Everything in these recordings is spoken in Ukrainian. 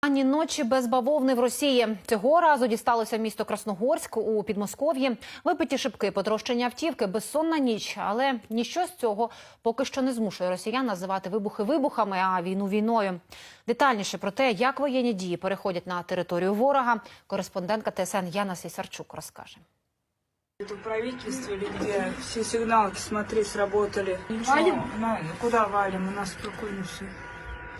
Ані ночі без бавовни в Росії цього разу дісталося місто Красногорськ у Підмосков'ї. Випиті шибки, потрощення автівки, безсонна ніч. Але ніщо з цього поки що не змушує росіян називати вибухи вибухами, а війну війною. Детальніше про те, як воєнні дії переходять на територію ворога. Кореспондентка ТСН Яна Сісарчук розкаже. Это в правительстве или где все сигналки, смотри, сработали. Валим? куда валим? У нас спокойно все.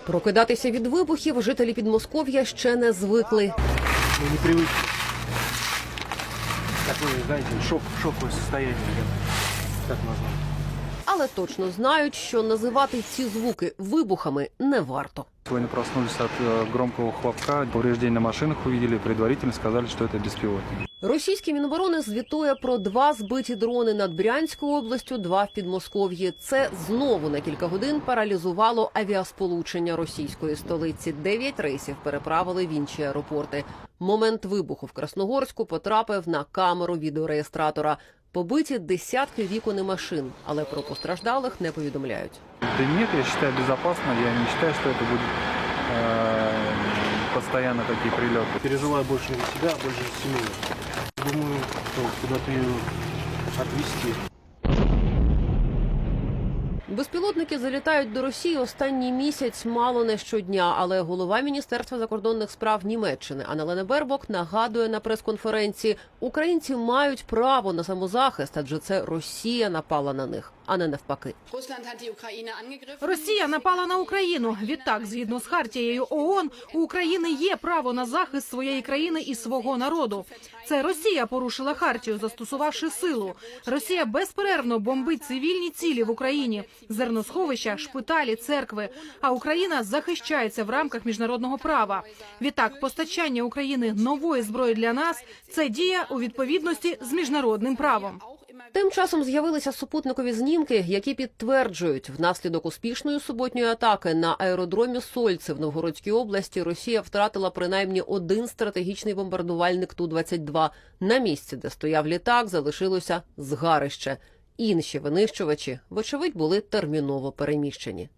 Прокидатися від вибухів жителі Підмосков'я ще не звикли. Мы не привыкли. Такое, знаете, шок, шоковое состояние. Как назвать? Але точно знають, що називати ці звуки вибухами не варто. Сегодня проснулись от э, громкого хлопка, повреждения на машинах увидели, предварительно сказали, что это беспилотник. Російське міноборони звітує про два збиті дрони над Брянською областю, два в Підмосков'ї. Це знову на кілька годин паралізувало авіасполучення російської столиці. Дев'ять рейсів переправили в інші аеропорти. Момент вибуху в Красногорську потрапив на камеру відеореєстратора. Побиті десятки вікон і машин, але про постраждалих не повідомляють. Да нет, я считаю безопасно, я не считаю, что это будет э, постоянно такие прилеты. Переживаю больше за себя, больше за семью. Думаю, что куда-то ее отвезти. Безпілотники залітають до Росії останній місяць мало не щодня. Але голова міністерства закордонних справ Німеччини Анна Бербок нагадує на прес-конференції: українці мають право на самозахист, адже це Росія напала на них, а не навпаки. Росія напала на Україну. Відтак, згідно з хартією ООН, у України є право на захист своєї країни і свого народу. Це Росія порушила хартію, застосувавши силу. Росія безперервно бомбить цивільні цілі в Україні, зерносховища, шпиталі, церкви. А Україна захищається в рамках міжнародного права. Відтак, постачання України нової зброї для нас це дія у відповідності з міжнародним правом. Тим часом з'явилися супутникові знімки, які підтверджують, внаслідок успішної суботньої атаки на аеродромі Сольце в Новгородській області Росія втратила принаймні один стратегічний бомбардувальник Ту-22. На місці, де стояв літак, залишилося згарище. Інші винищувачі, вочевидь, були терміново переміщені.